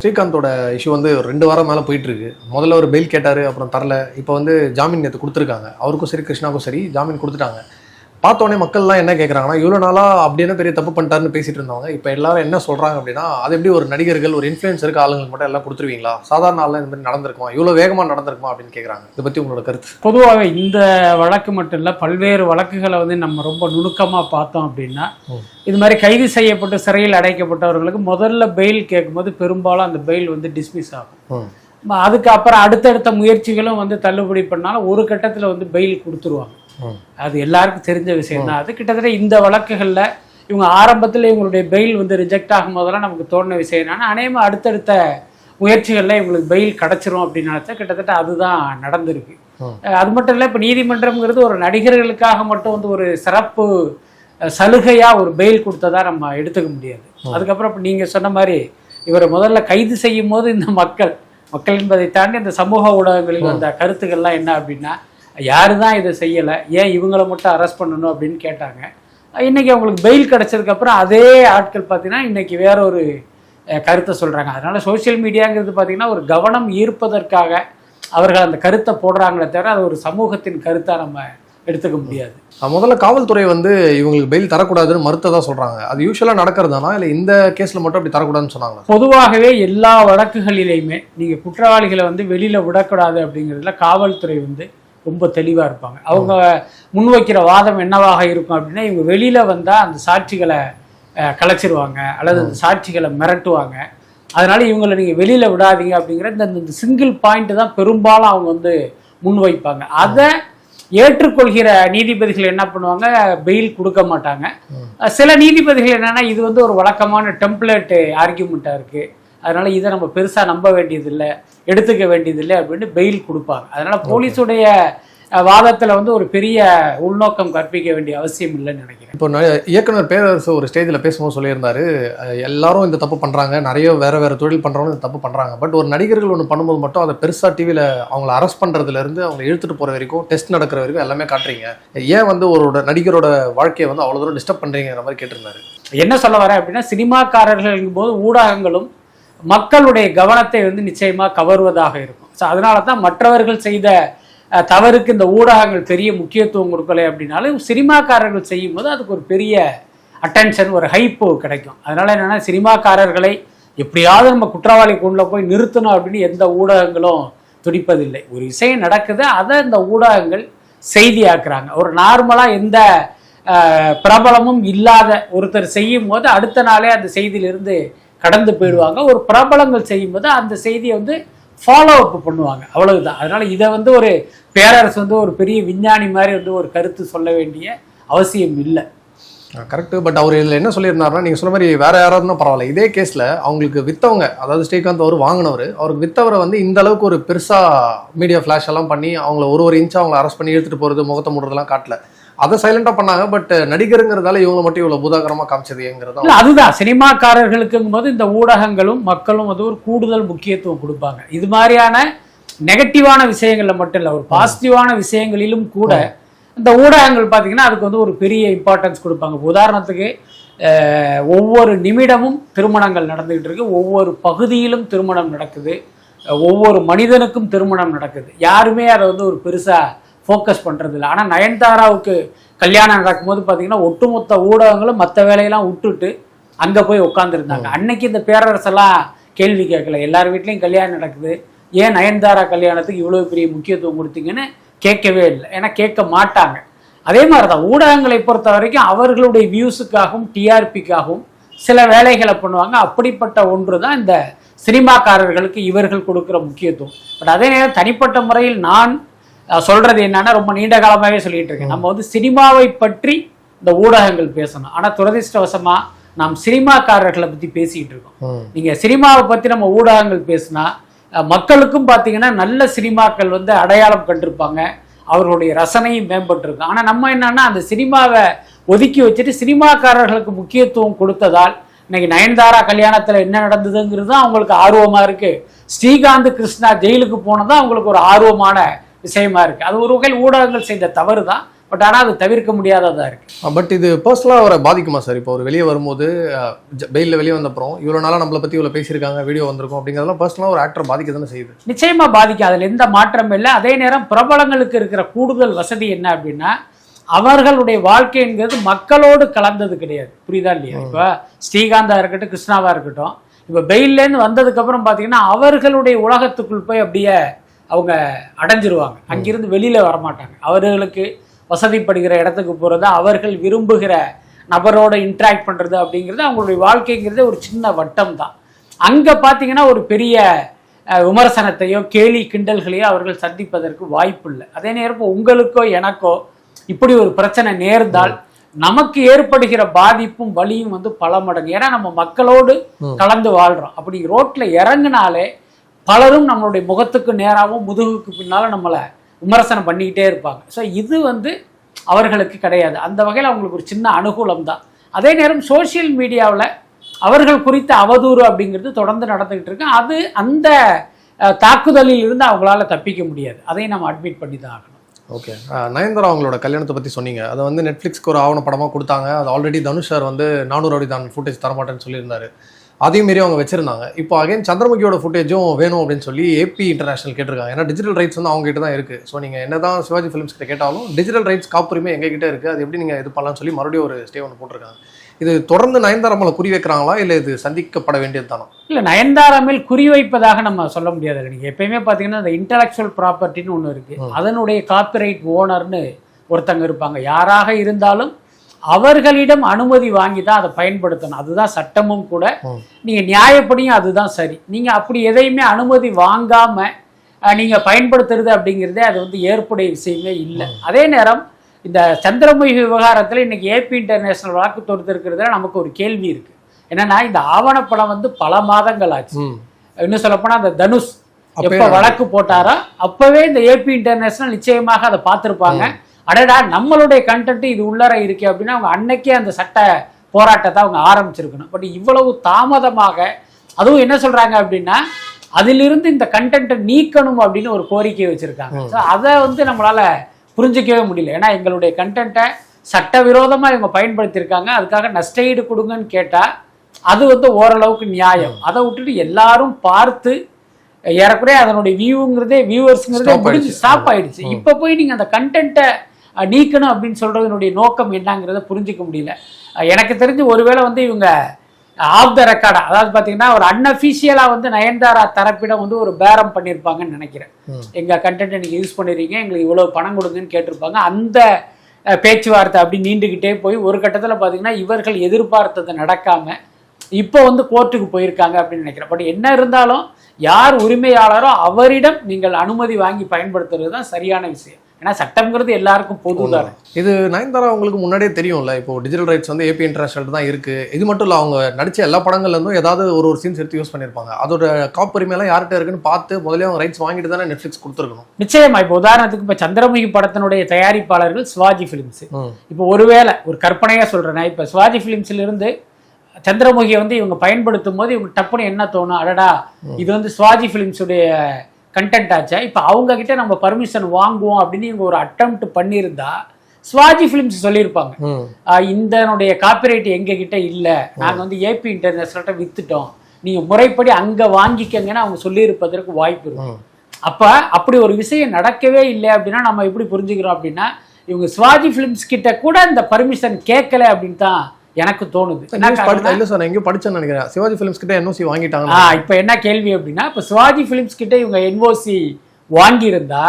ஸ்ரீகாந்தோட issue வந்து ஒரு ரெண்டு வாரம் மேலே போயிட்டு இருக்கு முதல்ல ஒரு பெயில் கேட்டார் அப்புறம் தரல. இப்போ வந்து ஜாமீன் நேற்று கொடுத்துருக்காங்க. அவருக்கும் சரி கிருஷ்ணாவுக்கும் சரி ஜாமீன் கொடுத்துட்டாங்க. பார்த்தோன்னே மக்கள்லாம் என்ன கேட்குறாங்கன்னா இவ்வளோ நாளாக அப்படி என்ன பெரிய தப்பு பண்ணிட்டாருன்னு பேசிட்டு இருந்தவங்க இப்போ எல்லாரும் என்ன சொல்கிறாங்க அப்படின்னா அது எப்படி ஒரு நடிகர்கள் ஒரு இன்ஃப்ளூயன்சருக்கு ஆளுங்களுக்கு மட்டும் எல்லாம் கொடுத்துருவீங்களா? சாதாரண ஆள்லாம் இந்த மாதிரி நடந்திருக்குமா? இவ்வளோ வேகமாக நடந்திருக்குமா அப்படின்னு கேட்குறாங்க இதை பற்றி உங்களோட கருத்து. பொதுவாகவே இந்த வழக்கு மட்டும் இல்லை பல்வேறு வழக்குகளை வந்து நம்ம ரொம்ப நுணுக்கமாக பார்த்தோம் அப்படின்னா. இது மாதிரி கைது செய்யப்பட்டு சிறையில் அடைக்கப்பட்டவர்களுக்கு முதல்ல பெயில் கேட்கும்போது பெரும்பாலும் அந்த பெயில் வந்து டிஸ்மிஸ் ஆகும். அதுக்கப்புறம் அடுத்தடுத்த முயற்சிகளும் வந்து தள்ளுபடி பண்ணாலும் ஒரு கட்டத்தில் வந்து பெயில் கொடுத்துருவாங்க. அது எல்லாருக்கும் தெரிஞ்ச விஷயம் தான். அது கிட்டத்தட்ட இந்த வழக்குகளில் இவங்க ஆரம்பத்தில் இவங்களுடைய பெயில் வந்து ரிஜெக்ட் ஆகும் போதெல்லாம் நமக்கு தோணுன விஷயம். என்னன்னா அநேகமாக அடுத்தடுத்த முயற்சிகளில் இவங்களுக்கு பெயில் கிடச்சிரும் அப்படின்னு நினச்சா கிட்டத்தட்ட அதுதான் நடந்திருக்கு. அது மட்டும் இல்லை இப்போ நீதிமன்றம்ங்கிறது ஒரு நடிகர்களுக்காக மட்டும் வந்து ஒரு சிறப்பு அஹ், சலுகையா ஒரு பெயில் கொடுத்ததா நம்ம எடுத்துக்க முடியாது. அதுக்கப்புறம் இப்போ நீங்கள் சொன்ன மாதிரி இவரை முதல்ல கைது செய்யும் போது இந்த மக்கள் மக்கள் என்பதை தாண்டி இந்த சமூக ஊடகங்களில் வந்த கருத்துக்கள்லாம் என்ன அப்படின்னா யாரு தான் இதை செய்யலை? ஏன் இவங்கள மட்டும் அரெஸ்ட் பண்ணணும் அப்படின்னு கேட்டாங்க. இன்னைக்கு அவங்களுக்கு பெயில் கிடைச்சதுக்கப்புறம் அதே ஆட்கள் பார்த்தீங்கன்னா இன்னைக்கு வேற ஒரு கருத்தை சொல்கிறாங்க அதனால சோஷியல் மீடியாங்கிறது பார்த்தீங்கன்னா ஒரு கவனம் ஈர்ப்பதற்காக அவர்கள் அந்த கருத்தை போடுறாங்களே தவிர அது ஒரு சமூகத்தின் கருத்தாக நம்ம எடுத்துக்க முடியாது. முதல்ல காவல்துறை வந்து இவங்களுக்கு பெயில் தரக்கூடாதுன்னு மறுத்ததா சொல்றாங்க. அது யூஸ்வலாக நடக்கிறதானா? இல்லை இந்த கேஸில் மட்டும் அப்படி தரக்கூடாதுன்னு சொன்னாங்களா? பொதுவாகவே எல்லா வழக்குகளிலையுமே நீங்கள் குற்றவாளிகளை வந்து வெளியில் விடக்கூடாது அப்படிங்கிறதுல காவல்துறை வந்து ரொம்ப தெளிவாக இருப்பாங்க. அவங்க முன்வைக்கிற வாதம் என்னவாக இருக்கும் அப்படின்னா இவங்க வெளியில் வந்தால் அந்த சாட்சிகளை கலைச்சிருவாங்க. அல்லது அந்த சாட்சிகளை மிரட்டுவாங்க. அதனால இவங்களை நீங்கள் வெளியில் விடாதீங்க அப்படிங்கிற இந்த இந்த சிங்கிள் பாயிண்ட் தான் பெரும்பாலும் அவங்க வந்து முன்வைப்பாங்க அதை ஏற்றுக்கொள்கிற நீதிபதிகள் என்ன பண்ணுவாங்க? பெயில் கொடுக்க மாட்டாங்க. சில நீதிபதிகள் என்னன்னா இது வந்து ஒரு வழக்கமான டெம்ப்ளேட் ஆர்கியூமெண்ட்டாக இருக்கு. அதனால இதை நம்ம பெருசா நம்ப வேண்டியதில்லை எடுத்துக்க வேண்டியதில்லை அப்படின்னு பெயில் கொடுப்பாங்க. அதனால போலீஸுடைய வாதத்துல வந்து ஒரு பெரிய உள்நோக்கம் கற்பிக்க வேண்டிய அவசியம் இல்லைன்னு நினைக்கிறேன். இப்போ இயக்குனர் பேரரசு ஒரு ஸ்டேஜில் பேசும்போது சொல்லியிருந்தாரு எல்லாரும் இந்த தப்பு பண்றாங்க நிறைய வேற வேற தொழில் பண்றவங்க இந்த தப்பு பண்றாங்க. பட் ஒரு நடிகர்கள் ஒன்று பண்ணும்போது மட்டும் அதை பெருசா டிவியில் அவங்கள அரெஸ்ட் பண்றதுல இருந்து அவங்களை இழுத்துட்டு போற வரைக்கும் டெஸ்ட் நடக்கிற வரைக்கும் எல்லாமே காட்டுறீங்க. ஏன் வந்து ஒரு நடிகரோட வாழ்க்கையை வந்து அவ்வளோ தூரம் டிஸ்டர்ப் பண்றீங்கிற மாதிரி கேட்டிருந்தாரு. என்ன சொல்ல வரேன் அப்படின்னா சினிமாக்காரர்கள் போது ஊடகங்களும் மக்களுடைய கவனத்தை வந்து நிச்சயமா கவர்வதாக இருக்கும். ஸோ அதனால தான் மற்றவர்கள் செய்த தவறுக்கு இந்த ஊடகங்கள் பெரிய முக்கியத்துவம் கொடுக்கலை அப்படின்னாலும் சினிமாக்காரர்கள் செய்யும்போது அதுக்கு ஒரு பெரிய அட்டென்ஷன் ஒரு ஹைப்பு கிடைக்கும். அதனால என்னென்னா சினிமாக்காரர்களை எப்படியாவது நம்ம குற்றவாளி கொண்டுல போய் நிறுத்தணும் அப்படின்னு எந்த ஊடகங்களும் துடிப்பதில்லை. ஒரு விஷயம் நடக்குது அதை இந்த ஊடகங்கள் செய்தியாக்குறாங்க. ஒரு நார்மலாக எந்த பிரபலமும் இல்லாத ஒருத்தர் செய்யும் போது அடுத்த நாளே அந்த செய்தியிலிருந்து கடந்து போயிடுவாங்க. ஒரு பிரபலங்கள் செய்யும்போது அந்த செய்தியை வந்து ஃபாலோ அப் பண்ணுவாங்க. அவ்வளவுதான். அதனால இதை வந்து ஒரு பேரரசு வந்து ஒரு பெரிய விஞ்ஞானி மாதிரி வந்து ஒரு கருத்து சொல்ல வேண்டிய அவசியம் இல்லை. கரெக்டு பட் அவர் இதில் என்ன சொல்லியிருந்தாருன்னா நீங்கள் சொன்ன மாதிரி வேற யாராவது பரவாயில்ல. இதே கேஸில் அவங்களுக்கு வித்தவங்க அதாவது ஸ்ரீகாந்த் அவர் வாங்கினவர் அவருக்கு வித்தவரை வந்து இந்த அளவுக்கு ஒரு பெருசாக மீடியா ஃப்ளாஷ் எல்லாம் பண்ணி அவங்கள ஒரு ஒரு இன்ச்சா அவங்கள அரெஸ்ட் பண்ணி எடுத்துகிட்டு போகிறது முகத்தை மூடுறதுலாம் காட்டல. அதை சைலண்டா பண்ணாங்க பட் நடிகருங்கிறதால இவங்களை மட்டும் இவ்வளவு பூதாகரமா காமிச்சதுங்கிறது அதுதான். சினிமாக்காரர்களுக்குங்கும் போது இந்த ஊடகங்களும் மக்களும் வந்து ஒரு கூடுதல் முக்கியத்துவம் கொடுப்பாங்க. இது மாதிரியான நெகட்டிவான விஷயங்கள்ல மட்டும் இல்லை ஒரு பாசிட்டிவான விஷயங்களிலும் கூட இந்த ஊடகங்கள் பார்த்தீங்கன்னா அதுக்கு வந்து ஒரு பெரிய இம்பார்ட்டன்ஸ் கொடுப்பாங்க. உதாரணத்துக்கு ஒவ்வொரு நிமிடமும் திருமணங்கள் நடந்துகிட்டு இருக்கு. ஒவ்வொரு பகுதியிலும் திருமணம் நடக்குது. ஒவ்வொரு மனிதனுக்கும் திருமணம் நடக்குது. யாருமே அதை வந்து ஒரு பெருசா ஃபோக்கஸ் பண்றது இல்லை ஆனால் நயன்தாராவுக்கு கல்யாணம் நடக்கும்போது பார்த்தீங்கன்னா ஒட்டுமொத்த ஊடகங்களும் மற்ற வேலையெல்லாம் விட்டுட்டு அங்கே போய் உட்காந்துருந்தாங்க அன்னைக்கு இந்த பேரரசெல்லாம் கேள்வி கேட்கல. எல்லார் வீட்லேயும் கல்யாணம் நடக்குது. ஏன் நயன்தாரா கல்யாணத்துக்கு இவ்வளோ பெரிய முக்கியத்துவம் கொடுத்தீங்கன்னு கேட்கவே இல்லை. ஏன்னா கேட்க மாட்டாங்க. அதே மாதிரி தான் ஊடகங்களை பொறுத்த வரைக்கும் அவர்களுடைய வியூஸுக்காகவும் டிஆர்பிக்காகவும் சில வேலைகளை பண்ணுவாங்க. அப்படிப்பட்ட ஒன்று தான் இந்த சினிமாக்காரர்களுக்கு இவர்கள் கொடுக்குற முக்கியத்துவம். பட் அதே நேரம் தனிப்பட்ட முறையில் நான் சொல்றது என்னன்னா ரொம்ப நீண்ட காலமாகவே சொல்லிட்டு இருக்கேன். நம்ம வந்து சினிமாவை பற்றி இந்த ஊடகங்கள் பேசணும். ஆனால் துரதிர்ஷ்டவசமா நாம் சினிமாக்காரர்களை பற்றி பேசிக்கிட்டு இருக்கோம். நீங்க சினிமாவை பத்தி நம்ம ஊடகங்கள் பேசினா மக்களுக்கும் பார்த்தீங்கன்னா நல்ல சினிமாக்கள் வந்து அடையாளம் கண்டிருப்பாங்க. அவர்களுடைய ரசனையும் மேம்பட்டிருக்கும். ஆனால் நம்ம என்னன்னா அந்த சினிமாவை ஒதுக்கி வச்சுட்டு சினிமாக்காரர்களுக்கு முக்கியத்துவம் கொடுத்ததால் இன்னைக்கு நயன்தாரா கல்யாணத்தில் என்ன நடந்ததுங்கிறது தான் அவங்களுக்கு ஆர்வமாக இருக்கு. ஸ்ரீகாந்த் கிருஷ்ணா ஜெயிலுக்கு போனது அவங்களுக்கு ஒரு ஆர்வமான விஷயமா இருக்கு. அது ஒரு வகையில் ஊடகங்கள் செய்த தவறு தான். பட் ஆனால் அது தவிர்க்க முடியாததா இருக்கு. பட் இது பர்சனலாக அவரை பாதிக்குமா சார்? இப்போ ஒரு வெளியே வரும்போது பெயிலில் வெளியே வந்தப்புறம் இவ்வளோ நாளாக நம்மளை பற்றி இவ்வளோ பேசியிருக்காங்க வீடியோ வந்திருக்கும் அப்படிங்கிறதெல்லாம் பர்சனலாக ஒரு ஆக்டர் பாதிக்க தானே செய்யுது. நிச்சயமா பாதிக்கும். அதில் எந்த மாற்றமும் இல்லை. அதே நேரம் பிரபலங்களுக்கு இருக்கிற கூடுதல் வசதி என்ன அப்படின்னா அவர்களுடைய வாழ்க்கைங்கிறது மக்களோடு கலந்தது கிடையாது. புரியுதா இல்லையா? இப்போ ஸ்ரீகாந்தா இருக்கட்டும் கிருஷ்ணாவா இருக்கட்டும் இப்போ பெயிலேருந்து வந்ததுக்கு அப்புறம் பார்த்தீங்கன்னா அவர்களுடைய உலகத்துக்குள் போய் அப்படியே அவங்க அடைஞ்சிருவாங்க. அங்கிருந்து வெளியில வரமாட்டாங்க. அவர்களுக்கு வசதிப்படுகிற இடத்துக்கு போகிறது அவர்கள் விரும்புகிற நபரோட இன்ட்ராக்ட் பண்றது அப்படிங்கிறது அவங்களுடைய வாழ்க்கைங்கிறது ஒரு சின்ன வட்டம் தான் அங்க பார்த்தீங்கன்னா ஒரு பெரிய விமர்சனத்தையோ கேலி கிண்டல்களையோ அவர்கள் சந்திப்பதற்கு வாய்ப்பு இல்லை அதே நேரம் உங்களுக்கோ எனக்கோ இப்படி ஒரு பிரச்சனை நேர்ந்தால் நமக்கு ஏற்படுகிற பாதிப்பும் வலியும் வந்து பல மடங்கு. ஏன்னா நம்ம மக்களோடு கலந்து வாழ்றோம். அப்படி ரோட்ல இறங்குனாலே பலரும் நம்மளுடைய முகத்துக்கு நேராகவும் முதுகுக்கு பின்னால் நம்மளை விமர்சனம் பண்ணிக்கிட்டே இருப்பாங்க. ஸோ இது வந்து அவர்களுக்கு கிடையாது. அந்த வகையில் அவங்களுக்கு ஒரு சின்ன அனுகூலம் தான் அதே நேரம் சோஷியல் மீடியாவில் அவர்கள் குறித்த அவதூறு அப்படிங்கிறது தொடர்ந்து நடந்துக்கிட்டு இருக்கு. அது அந்த தாக்குதலில் இருந்து அவங்களால தப்பிக்க முடியாது. அதையும் நம்ம அட்மிட் பண்ணி தான் ஆகணும் ஓகே நயன்தாரா அவங்களோட கல்யாணத்தை பற்றி சொன்னீங்க. அதை வந்து நெட்ஃப்ளிக்ஸ்க்கு ஒரு ஆவணப்படமாக கொடுத்தாங்க. அது ஆல்ரெடி தனுஷ் சார் வந்து நானூறு அடி தான் ஃபுட்டேஜ் தரமாட்டேன்னு சொல்லியிருந்தாரு. அதையும் மீறி அவங்க வச்சிருந்தாங்க. இப்போ அகைன் சந்திரமுகியோட ஃபுட்டேஜும் வேணும் அப்படின்னு சொல்லி ஏபி இன்டர்நேஷனல் கேட்டிருக்காங்க. ஏன்னா டிஜிட்டல் ரைட்ஸ் வந்து அவங்க கிட்ட தான் இருக்கு. ஸோ நீங்கள் என்ன தான் சிவாஜி ஃபிலிம்ஸ் கிட்ட கேட்டாலும் டிஜிட்டல் ரைட்ஸ் காப்புரிமை எங்க கிட்ட இருக்கு? அது எப்படி நீங்கள் இது பண்ணலாம்னு சொல்லி மறுபடியும் ஒரு ஸ்டே ஒன்று போட்டிருக்காங்க. இது தொடர்ந்து நயன்தாரா மேலே குறி வைக்கிறாங்களா? இல்லை இது சந்திக்கப்பட வேண்டியது தானோ? இல்லை நயன்தாரா மேல் குறிவைப்பதாக நம்ம சொல்ல முடியாது. நீங்கள் எப்பயுமே பார்த்தீங்கன்னா இந்த இன்டலெக்சுவல் ப்ராப்பர்ட்டின்னு ஒன்று இருக்கு. அதனுடைய காப்பிரைட் ஓனர்னு ஒருத்தங்க இருப்பாங்க. யாராக இருந்தாலும் அவர்களிடம் அனுமதி வாங்கி தான் அதை பயன்படுத்தணும். அதுதான் சட்டமும் கூட. ம். நீங்கள் நியாயப்படியும் அதுதான் சரி. நீங்கள் அப்படி எதையுமே அனுமதி வாங்காம நீங்க பயன்படுத்துறது அப்படிங்கிறதே அது வந்து ஏற்புடைய விஷயமே இல்லை. அதே நேரம் இந்த சந்திரமுகி விவகாரத்தில் இன்னைக்கு ஏபி இன்டர்நேஷனல் வழக்கு தொடுத்திருக்கிறதுல நமக்கு ஒரு கேள்வி இருக்கு. என்னன்னா இந்த ஆவணப்படம் வந்து பல மாதங்கள் ஆச்சு. இன்னும் சொல்லப்போனா அந்த தனுஷ் எப்ப வழக்கு போட்டாரோ அப்பவே இந்த ஏபி இன்டர்நேஷனல் நிச்சயமாக அதை பார்த்திருப்பாங்க. அடடா நம்மளுடைய கண்டென்ட் இது உள்ளர இருக்கு அப்படின்னா அவங்க அன்னைக்கே அந்த சட்ட போராட்டத்தை அவங்க ஆரம்பிச்சிருக்கணும். பட் இவ்வளவு தாமதமாக அதுவும் என்ன சொல்றாங்க அப்படின்னா அதிலிருந்து இந்த கண்டென்ட்டை நீக்கணும் அப்படின்னு ஒரு கோரிக்கை வச்சிருக்காங்க. ஸோ அதை வந்து நம்மளால புரிஞ்சிக்கவே முடியல. ஏன்னா எங்களுடைய கண்டென்ட்டை சட்டவிரோதமா இவங்க பயன்படுத்தியிருக்காங்க. அதுக்காக நஷ்டஈடு கொடுங்கன்னு கேட்டா அது வந்து ஓரளவுக்கு நியாயம். அதை விட்டுட்டு எல்லாரும் பார்த்து ஏறக்குறைய அதனுடைய வியூங்கிறதே வியூவர்ஸ்ங்கிறதே முடிஞ்சு. ஸ்டாப் ஆயிடுச்சு. இப்போ போய் நீங்க அந்த கண்டென்ட்டை நீக்கணும் அப்படின்னு சொல்றதனுடைய நோக்கம் என்னங்கிறத புரிஞ்சுக்க முடியல. எனக்கு தெரிஞ்சு ஒருவேளை வந்து இவங்க ஆஃப் த ரெக்கார்டா அதாவது பாத்தீங்கன்னா ஒரு அன்அஃபிஷியலா வந்து நயன்தாரா தரப்பிடம் வந்து ஒரு பேரம் பண்ணியிருப்பாங்கன்னு நினைக்கிறேன். ம். எங்க கண்டென்ட்டை நீங்க யூஸ் பண்ணிருக்கீங்க எங்களுக்கு இவ்வளவு பணம் கொடுங்கன்னு கேட்டிருப்பாங்க. அந்த பேச்சுவார்த்தை அப்படி நீண்டுகிட்டே போய் ஒரு கட்டத்துல பாத்தீங்கன்னா இவர்கள் எதிர்பார்த்தது நடக்காம இப்போ வந்து கோர்ட்டுக்கு போயிருக்காங்க அப்படின்னு நினைக்கிறேன். பட் என்ன இருந்தாலும் யார் உரிமையாளரோ அவரிடம் நீங்கள் அனுமதி வாங்கி பயன்படுத்துறது தான் சரியான விஷயம். ஏன்னா சட்டம்ங்கிறது எல்லாருக்கும் பொதுதானே. இது நயன்தாரா உங்களுக்கு முன்னாடியே தெரியும்ல இப்போ டிஜிட்டல் ரைட்ஸ் வந்து ஏபி இன்டர்நேஷனல் தான் இருக்கு. இது மட்டும் இல்லை அவங்க நடிச்ச எல்லா படங்கள்ல இருந்தும் ஏதாவது ஒரு ஒரு சீன்ஸ் எடுத்து யூஸ் பண்ணியிருப்பாங்க அதோட காப்புரிமை எல்லாம் யார்கிட்ட இருக்குன்னு பார்த்து முதல்ல அவங்க ரைட்ஸ் வாங்கிட்டு தானே நெட்ஃபிளிக்ஸ் கொடுத்துருக்கணும். நிச்சயமா இப்போ உதாரணத்துக்கு இப்போ சந்திரமுகி படத்தினுடைய தயாரிப்பாளர்கள் சிவாஜி ஃபிலிம்ஸ். இப்போ ஒருவேளை ஒரு கற்பனையா சொல்றேன் இப்போ சிவாஜி ஃபிலிம்ஸ்ல இருந்து சந்திரமுகியை வந்து இவங்க பயன்படுத்தும் போது இவங்க டப்புன்னு என்ன தோணும்? அடடா இது வந்து சிவாஜி ஃபிலிம்ஸுடைய கண்டென்ட் ஆச்சா? இப்போ அவங்க கிட்ட நம்ம பர்மிஷன் வாங்குவோம் அப்படின்னு இவங்க ஒரு அட்டம்ப்ட் பண்ணியிருந்தா சிவாஜி ஃபிலிம்ஸ் சொல்லியிருப்பாங்க. இந்தனுடைய காப்பிரைட் எங்க கிட்ட இல்ல. நாங்க வந்து ஏபி இன்டர்நேஷனல்ட்ட வித்துட்டோம். நீங்க முறைப்படி அங்க வாங்கிக்கங்கன்னு அவங்க சொல்லியிருப்பதற்கு வாய்ப்பு இருக்கு. ம். அப்ப அப்படி ஒரு விஷயம் நடக்கவே இல்லை அப்படின்னா நம்ம எப்படி புரிஞ்சுக்கிறோம் அப்படின்னா இவங்க சிவாஜி பிலிம்ஸ் கிட்ட கூட இந்த பர்மிஷன் கேட்கல அப்படின்னு தான் எனக்கு தோணுது. இல்லை சார் எங்கேயும் படிச்சேன்னு நினைக்கிறேன். சிவாஜி ஃபிலிம்ஸ் கிட்ட என்ஓசி வாங்கிட்டாங்க இப்ப என்ன கேள்வி அப்படின்னா இப்ப சிவாஜி பிலிம்ஸ் கிட்ட இவங்க என்ஓசி வாங்கியிருந்தா.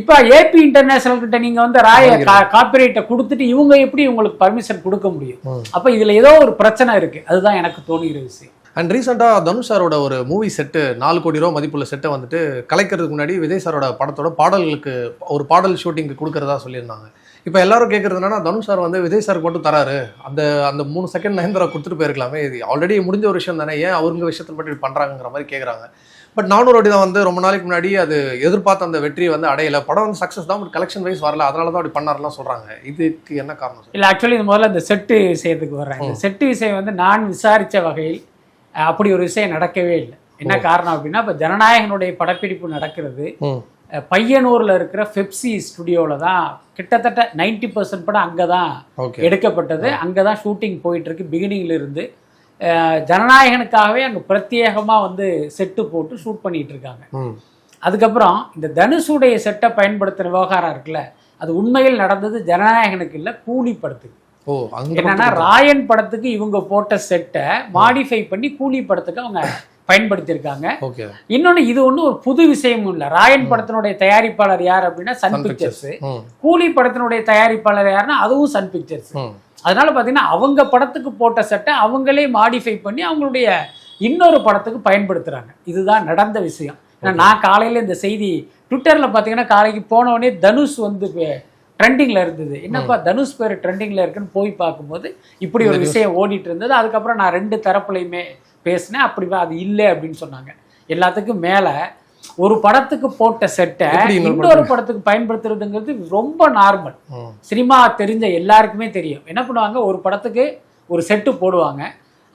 இப்ப ஏபி இன்டர்நேஷனல் கிட்ட நீங்க வந்து ராய காப்பிரைட்டை கொடுத்துட்டு இவங்க எப்படி உங்களுக்கு பர்மிஷன் கொடுக்க முடியும். அப்ப இதுல ஏதோ ஒரு பிரச்சனை இருக்கு. அதுதான் எனக்கு தோணுகிற விஷயம். அண்ட் ரீசெண்டாக தனுஷ் சாரோட ஒரு மூவி செட்டு நாலு கோடி ரூபா மதிப்புள்ள செட்டை வந்துட்டு கலைக்கிறதுக்கு முன்னாடி விஜய் சாரோட படத்தோட பாடல்களுக்கு ஒரு பாடல் ஷூட்டிங்க்கு கொடுக்கறதா சொல்லியிருந்தாங்க. இப்போ எல்லாரும் கேட்கறது என்னன்னா தனுஷ் சார் வந்து விஜய் சாருக்கு மட்டும் தராரு. அந்த அந்த மூணு செகண்ட் நயன்தாரா கொடுத்துட்டு போயிருக்கலாமே. இது ஆல்ரெடி முடிஞ்ச ஒரு விஷயம் தானே. ஏன் அவங்க விஷயத்தில் மட்டும் இப்படி பண்ணுறாங்கிற மாதிரி கேட்குறாங்க பட் நானூறு அடி தான் வந்து ரொம்ப நாளைக்கு முன்னாடி அது எதிர்பார்த்த அந்த வெற்றியை வந்து அடையல. படம் வந்து சக்ஸஸ் தான் பட் கலெக்ஷன் வைஸ் வரல. அதனால தான் அப்படி பண்ணாருலாம் சொல்றாங்க. இதுக்கு என்ன காரணம் சார்? இல்லை ஆக்சுவலி இது முதல்ல இந்த செட்டு விஷயத்துக்கு இந்த செட்டு விஷயம் வந்து நான் விசாரித்த வகையில் அப்படி ஒரு விஷயம் நடக்கவே இல்லை. என்ன காரணம் அப்படின்னா இப்போ ஜனநாயகனுடைய படப்பிடிப்பு நடக்கிறது. பையனூர்ல இருக்கிற ஃபெப்சி ஸ்டுடியோவில் தான் கிட்டத்தட்ட 90% பர்சன்ட் படம் அங்கே தான் எடுக்கப்பட்டது. அங்கே தான் ஷூட்டிங் போயிட்டு இருக்கு பிகினிங்ல இருந்து. அஹ், ஜனநாயகனுக்காகவே அங்கே பிரத்யேகமாக வந்து செட்டு போட்டு ஷூட் பண்ணிட்டு இருக்காங்க அதுக்கப்புறம் இந்த தனுஷுடைய செட்டை பயன்படுத்துகிற விவகாரம் இருக்குல்ல அது உண்மையில் நடந்தது ஜனநாயகனுக்கு இல்லை கூலி படத்துக்கு ஓ என்னன்னா ராயன் படத்துக்கு இவங்க போட்ட செட்டை மாடிஃபை பண்ணி கூலி படத்துக்கு அவங்க பயன்படுத்தியிருக்காங்க. இன்னொன்னு இது ஒன்றும் ஒரு புது விஷயமும் இல்லை. ராயன் படத்தினுடைய தயாரிப்பாளர் யார் அப்படின்னா சன் பிக்சர்ஸ் கூலி படத்தினுடைய தயாரிப்பாளர் யாருன்னா அதுவும் சன் பிக்சர்ஸ் அதனால பார்த்தீங்கன்னா அவங்க படத்துக்கு போட்ட செட்டை அவங்களே மாடிஃபை பண்ணி அவங்களுடைய இன்னொரு படத்துக்கு பயன்படுத்துறாங்க. இதுதான் நடந்த விஷயம். நான் காலையில இந்த செய்தி ட்விட்டர்ல பார்த்தீங்கன்னா காலைக்கு போன உடனே தனுஷ் வந்து ட்ரெண்டிங்ல இருந்தது. என்னப்பா தனுஷ் பேர் ட்ரெண்டிங்ல இருக்குன்னு போய் பார்க்கும்போது இப்படி ஒரு விஷயம் ஓடிட்டு இருந்தது. அதுக்கப்புறம் நான் ரெண்டு தரப்புலையுமே பேசினேன். அப்படி அது இல்லை அப்படின்னு சொன்னாங்க. எல்லாத்துக்கும் மேல ஒரு படத்துக்கு போட்ட செட்டை இன்னொரு படத்துக்கு? பயன்படுத்துறதுங்கிறது ரொம்ப நார்மல். சினிமா தெரிஞ்ச எல்லாருக்குமே தெரியும். என்ன பண்ணுவாங்க? ஒரு படத்துக்கு ஒரு செட்டு போடுவாங்க.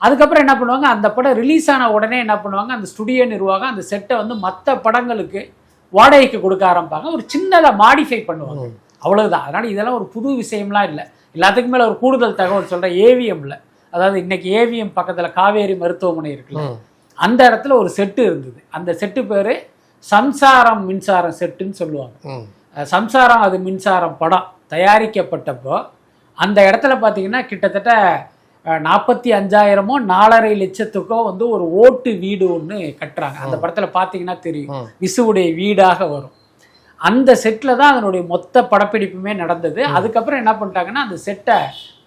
அதுக்கப்புறம் என்ன பண்ணுவாங்க? அந்த படம் ரிலீஸ் ஆன உடனே என்ன பண்ணுவாங்க? அந்த ஸ்டுடியோ நிர்வாகம் அந்த செட்டை வந்து மற்ற படங்களுக்கு வாடகைக்கு கொடுக்க ஆரம்பிப்பாங்க. ஒரு சின்னதாக மாடிஃபை பண்ணுவாங்க. அவ்வளவுதான். அதனால இதெல்லாம் ஒரு புது விஷயம்லாம் இல்லை. எல்லாத்துக்கும் மேல ஒரு கூடுதல் தகவல் சொல்றேன். ஏவிஎம்ல அதாவது இன்னைக்கு ஏவிஎம் பக்கத்துல காவேரி மருத்துவமனை இருக்குல்ல. அந்த இடத்துல ஒரு செட்டு இருந்தது. அந்த செட்டு பேரு சம்சாரம் மின்சாரம் செட்டுன்னு சொல்லுவாங்க. சம்சாரம் அது மின்சாரம் படம் தயாரிக்கப்பட்டப்போ அந்த இடத்துல பார்த்தீங்கன்னா கிட்டத்தட்ட நாற்பத்தி அஞ்சாயிரமோ நாலரை லட்சத்துக்கோ வந்து ஒரு ஓட்டு வீடு ஒன்று கட்டுறாங்க. அந்த படத்தில் பார்த்தீங்கன்னா தெரியும். விசுவுடைய வீடாக வரும். அந்த செட்டில் தான் அதனுடைய மொத்த படப்பிடிப்புமே நடந்தது. அதுக்கப்புறம் என்ன பண்ணிட்டாங்கன்னா அந்த செட்டை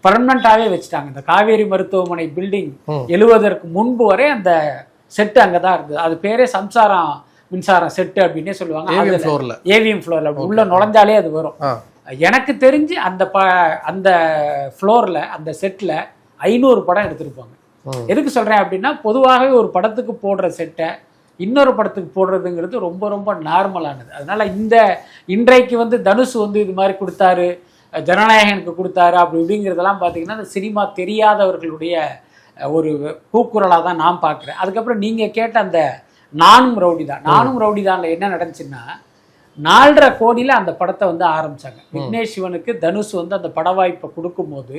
பர்மனண்ட்டாகவே வச்சுட்டாங்க. இந்த காவேரி மருத்துவமனை பில்டிங். எழுவதற்கு முன்பு வரை அந்த செட்டு அங்கே தான் இருந்தது. அது பேரே சம்சாரம் மின்சாரம் செட்டு அப்படின்னே சொல்லுவாங்க. ஏவிஎம் ஃப்ளோர்ல ஏவிஎம் ஃப்ளோரில் உள்ள நுழைஞ்சாலே அது வரும். எனக்கு தெரிஞ்சு அந்த ப அந்த ஃப்ளோரில் அந்த செட்டில் ஐநூறு படம் எடுத்திருப்பாங்க. எதுக்கு சொல்கிறேன் அப்படின்னா பொதுவாகவே ஒரு படத்துக்கு போடுற செட்டை இன்னொரு படத்துக்கு போடுறதுங்கிறது ரொம்ப ரொம்ப நார்மலானது அதனால இந்த இன்றைக்கு வந்து தனுஷ் வந்து இது மாதிரி கொடுத்தாரு ஜனநாயகனுக்கு கொடுத்தாரு அப்படி இப்படிங்கிறதெல்லாம் பார்த்தீங்கன்னா அந்த சினிமா தெரியாதவர்களுடைய ஒரு கூக்குரலாக தான் நான் பார்க்குறேன். அதுக்கப்புறம் நீங்கள் கேட்ட அந்த நானும் ரவுடி தான் நானும் ரவுடி தான்ல என்ன நடந்துச்சுன்னா நாலரை கோடியில் அந்த படத்தை வந்து ஆரம்பிச்சாங்க. விக்னேஷ் சிவனுக்கு தனுஷ் வந்து அந்த பட வாய்ப்பை கொடுக்கும்போது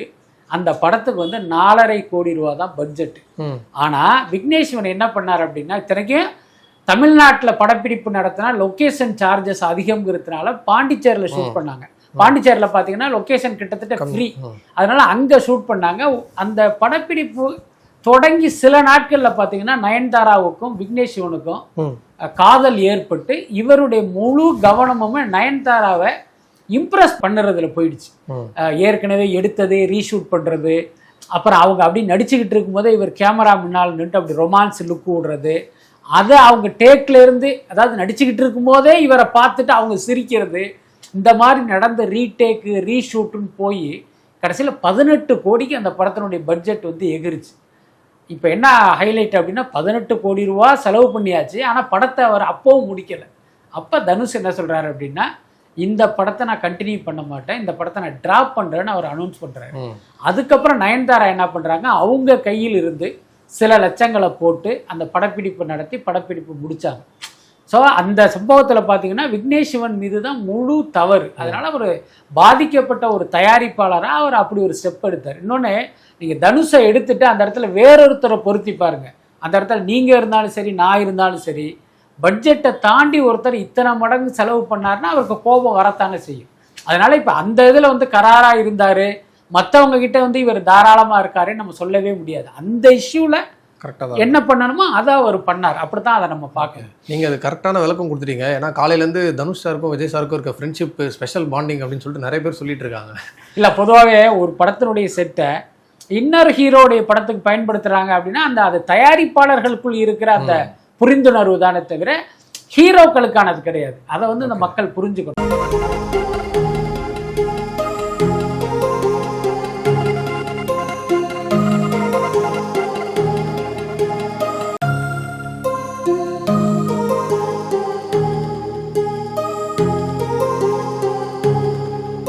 அந்த படத்துக்கு வந்து நாலரை கோடி ரூபா தான் பட்ஜெட் ம். ஆனா விக்னேஷ் சிவன் என்ன பண்ணார் அப்படின்னா இத்தனைக்கும் தமிழ்நாட்டில் படப்பிடிப்பு நடத்தினா லொகேஷன் சார்ஜஸ் அதிகம்ங்கிறதுனால பாண்டிச்சேரியில் ஷூட் பண்ணாங்க. பாண்டிச்சேரியில் பார்த்தீங்கன்னா லொகேஷன் கிட்டத்தட்ட ஃப்ரீ. அதனால அங்கே ஷூட் பண்ணாங்க. அந்த படப்பிடிப்பு தொடங்கி சில நாட்களில் பார்த்தீங்கன்னா நயன்தாராவுக்கும் விக்னேஷ் சிவனுக்கும் காதல் ஏற்பட்டு இவருடைய முழு கவனமும் நயன்தாராவை இம்ப்ரெஸ் பண்ணுறதுல போயிடுச்சு. ஏற்கனவே எடுத்தது ரீஷூட் பண்ணுறது அப்புறம் அவங்க அப்படி நடிச்சுக்கிட்டு இருக்கும்போதே இவர் கேமரா முன்னால் நின்று அப்படி ரொமான்ஸ் லுக் விடுறது அதை அவங்க டேக்ல இருந்து அதாவது நடிச்சுக்கிட்டு இருக்கும்போதே இவரை பார்த்துட்டு அவங்க சிரிக்கிறது இந்த மாதிரி நடந்த ரீடேக்கு ரீஷூட்டுன்னு போய் கடைசியில் பதினெட்டு கோடிக்கு அந்த படத்தினுடைய பட்ஜெட் வந்து எகிருச்சு. இப்போ என்ன ஹைலைட் அப்படின்னா பதினெட்டு கோடி ரூபா செலவு பண்ணியாச்சு ஆனால் படத்தை அவர் அப்பவும் முடிக்கலை. அப்போ தனுஷ் என்ன சொல்கிறாரு அப்படின்னா இந்த படத்தை நான் கண்டினியூ பண்ண மாட்டேன் இந்த படத்தை நான் ட்ராப் பண்ணுறேன்னு அவர் அனௌன்ஸ் பண்ணுறாரு அதுக்கப்புறம் நயன்தாரா என்ன பண்ணுறாங்க அவங்க கையில் இருந்து சில லட்சங்களை போட்டு அந்த படப்பிடிப்பு நடத்தி படப்பிடிப்பு முடித்தாங்க ஸோ அந்த சம்பவத்தில் பார்த்தீங்கன்னா விக்னேஷ் சிவன் மீது தான் முழு தவறு. அதனால் அவர் பாதிக்கப்பட்ட ஒரு தயாரிப்பாளராக அவர் அப்படி ஒரு ஸ்டெப் எடுத்தார். இன்னொன்று நீங்கள் தனுஷை எடுத்துட்டு அந்த இடத்துல வேறொருத்தரை பொருத்தி பாருங்கள் அந்த இடத்துல நீங்கள் இருந்தாலும் சரி நான் இருந்தாலும் சரி பட்ஜெட்டை தாண்டி ஒருத்தர் இத்தனை மடங்கு செலவு பண்ணார்னா அவருக்கு கோபம் வரத்தானே செய்யும். அதனால் இப்போ அந்த இதில் வந்து கராராக இருந்தார். மற்றவங்க கிட்ட வந்து இவர் தாராளமாக இருக்காருன்னு நம்ம சொல்லவே முடியாது. அந்த இஷ்யூவில் கரெக்டாக என்ன பண்ணணுமோ அதை அவர் பண்ணார். அப்படித்தான் அதை நம்ம பார்க்கணும். நீங்கள் அது கரெக்டான விளக்கம் கொடுத்துட்டீங்க. ஏன்னா காலையிலேருந்து தனுஷ் சாருக்கும் விஜய் சாருக்கும் இருக்க ஃப்ரெண்ட்ஷிப் ஸ்பெஷல் பாண்டிங் அப்படின்னு சொல்லிட்டு நிறைய பேர் சொல்லிட்டு இருக்காங்க. இல்லை பொதுவாகவே ஒரு படத்தினுடைய செட்டை இன்னொரு ஹீரோடைய படத்துக்கு பயன்படுத்துறாங்க அப்படின்னா அந்த அது தயாரிப்பாளர்களுக்குள் இருக்கிற அந்த புரிந்துணர்வு தானே தவிர ஹீரோக்களுக்கானது கிடையாது. அதை வந்து இந்த மக்கள் புரிஞ்சுக்கணும்.